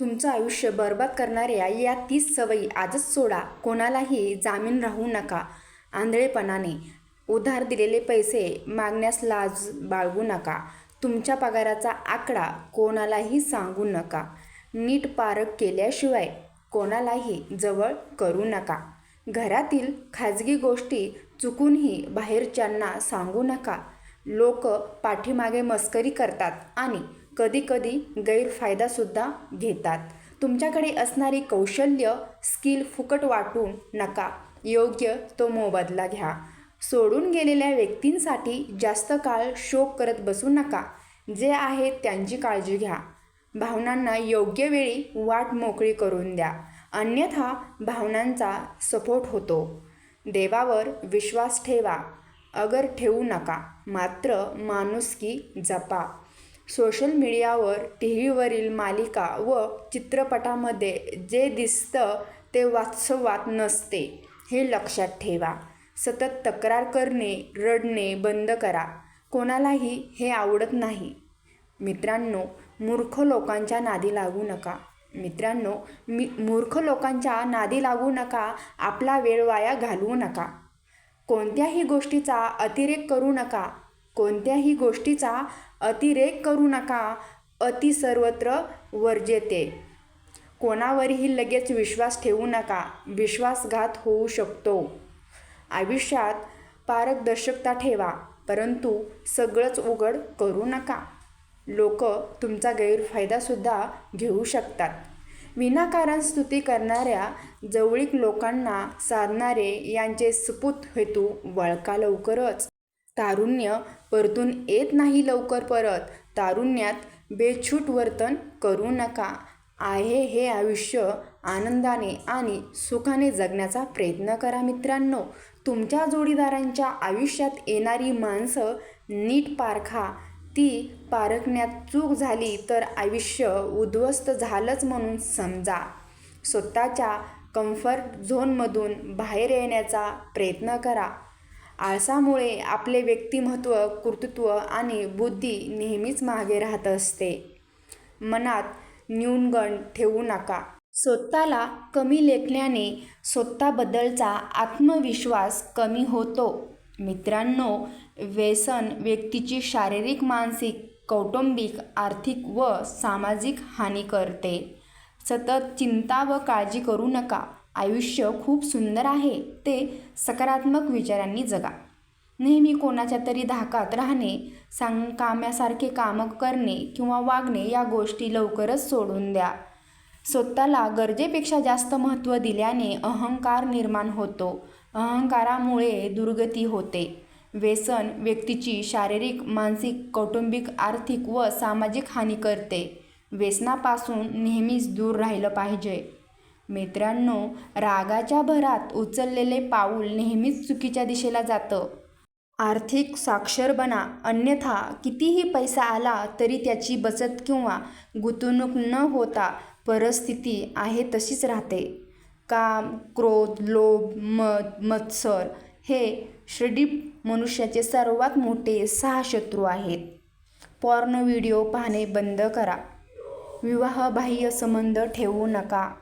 तुमचं आयुष्य बरबाद करणाऱ्या या तीस सवयी आजच सोडा. कोणालाही जामीन राहू नका. आंधळेपणाने उधार दिलेले पैसे मागण्यास लाज बाळगू नका. तुमच्या पगाराचा आकडा कोणालाही सांगू नका. नीट पारख केल्याशिवाय कोणालाही जवळ करू नका. घरातील खाजगी गोष्टी चुकूनही बाहेरच्यांना सांगू नका. लोक पाठीमागे मस्करी करतात आणि कधीकधी गैरफायदासुद्धा घेतात. तुमच्याकडे असणारी कौशल्य स्किल फुकट वाटू नका. योग्य तो मोबदला घ्या. सोडून गेलेल्या व्यक्तींसाठी जास्त काळ शोक करत बसू नका. जे आहे त्यांची काळजी घ्या. भावनांना योग्य वेळी वाट मोकळी करून द्या. अन्यथा भावनांचा सपोर्ट होतो. देवावर विश्वास ठेवा. अगर ठेवू नका. मात्र माणुसकी जपा. सोशल मीडियावर टी व्हीवरील मालिका व चित्रपटामध्ये जे दिसतं ते वास्तवात नसते हे लक्षात ठेवा. सतत तक्रार करणे रडणे बंद करा. कोणालाही हे आवडत नाही. मित्रांनो मूर्ख लोकांच्या नादी लागू नका. मित्रांनो मी मूर्ख लोकांच्या नादी लागू नका आपला वेळ वाया घालवू नका. कोणत्याही गोष्टीचा अतिरेक करू नका. कोणत्याही गोष्टीचा अतिरेक करू नका अति सर्वत्र वर्जेते कोणावरही लगेच विश्वास ठेवू नका विश्वासघात होऊ शकतो. आयुष्यात पारदर्शकता ठेवा परंतु सगळंच उघड करू नका. लोक तुमचा गैरफायदासुद्धा घेऊ शकतात. विनाकारण स्तुती करणाऱ्या जवळीक लोकांना साधणारे यांचे सुपूत हेतू वळका लवकरच. तारुण्य परतून येत नाही लवकर परत. तारुण्यात बेछूट वर्तन करू नका. आहे हे आयुष्य आनंदाने आणि सुखाने जगण्याचा प्रयत्न करा मित्रांनो. तुमच्या जोडीदारांच्या आयुष्यात येणारी माणसं नीट पारखा ती पारखण्यात चूक झाली तर आयुष्य उद्ध्वस्त झालंच म्हणून समजा. स्वतःच्या कम्फर्ट झोनमधून बाहेर येण्याचा प्रयत्न करा. आळसामुळे आपले व्यक्तिमत्व कर्तृत्व आणि बुद्धी नेहमीच मागे राहत असते. मनात न्यूनगण ठेवू नका. स्वतःला कमी लेखल्याने स्वतःबद्दलचा आत्मविश्वास कमी होतो. मित्रांनो व्यसन व्यक्तीची शारीरिक मानसिक कौटुंबिक आर्थिक व सामाजिक हानी करते. सतत चिंता व काळजी करू नका. आयुष्य खूप सुंदर आहे ते सकारात्मक विचारांनी जगा. नेहमी कोणाच्या तरी धाकात राहणे सांग कामासारखे कामं करणे किंवा वागणे या गोष्टी लवकरच सोडून द्या. स्वतःला गरजेपेक्षा जास्त महत्त्व दिल्याने अहंकार निर्माण होतो. अहंकारामुळे दुर्गती होते. व्यसन व्यक्तीची शारीरिक मानसिक कौटुंबिक आर्थिक व सामाजिक हानी करते. व्यसनापासून नेहमीच दूर राहिलं पाहिजे. मित्रांनो रागाच्या भरात उचललेले पाऊल नेहमीच चुकीच्या दिशेला जातं. आर्थिक साक्षर बना अन्यथा कितीही पैसा आला तरी त्याची बचत किंवा गुंतवणूक न होता परिस्थिती आहे तशीच राहते. काम क्रोध लोभ मद मत्सर हे श्रीडीप मनुष्याचे सर्वात मोठे सहा शत्रू आहेत. पॉर्न व्हिडिओ पाहणे बंद करा. विवाह बाह्य संबंध ठेवू नका.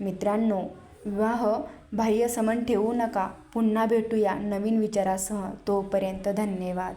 मित्रांनो विवाह बाह्य समन ठेवू नका. पुन्हा भेटूया नवीन विचारासह. तोपर्यंत धन्यवाद.